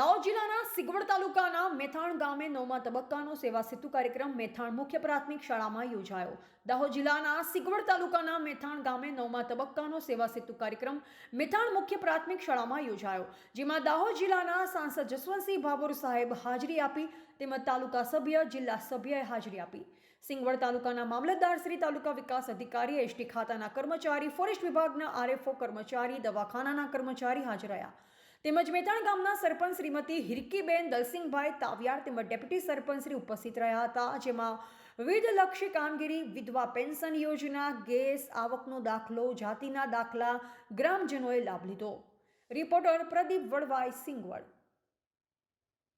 દાહોદ જિલ્લાના સિગવડ તાલુકાના મેથાણ ગામે નવમા તબક્કાનો સેવા સેતુ કાર્યક્રમ મેથાણ મુખ્ય પ્રાથમિક શાળામાં યોજાયો. દાહોદ જિલ્લાના સિગવડ તાલુકાના મેથાણ ગામે નવમા તબક્કાનો સેવા સેતુ કાર્યક્રમ મેથાણ મુખ્ય પ્રાથમિક શાળામાં યોજાયો, જેમાં દાહોદ જિલ્લાના સાંસદ જસવંતસિંહ ભાભોર સાહેબ હાજરી આપી, તેમજ તાલુકા સભ્ય, જિલ્લા સભ્યએ હાજરી આપી. સિંગવડ તાલુકાના મામલતદાર શ્રી તાલુકા વિકાસ અધિકારી, એસટી ખાતાના કર્મચારી, ફોરેસ્ટ વિભાગના આરએફઓ કર્મચારી, દવાખાનાના કર્મચારી હાજર રહ્યા. તેમજ મેથાણ ગામના સરપંચ શ્રીમતી હિરકીબેન દલસિંહભાઈ તાવિયાર તેમજ ડેપ્યુટી સરપંચ શ્રી ઉપસ્થિત રહ્યા હતા, જેમાં વિવિધલક્ષી કામગીરી, વિધવા પેન્શન યોજના, ગેસ આવકનો દાખલો, જાતિના દાખલા ગ્રામજનોએ લાભ લીધો. રિપોર્ટર પ્રદીપ વડવાઈ સિંગવડ.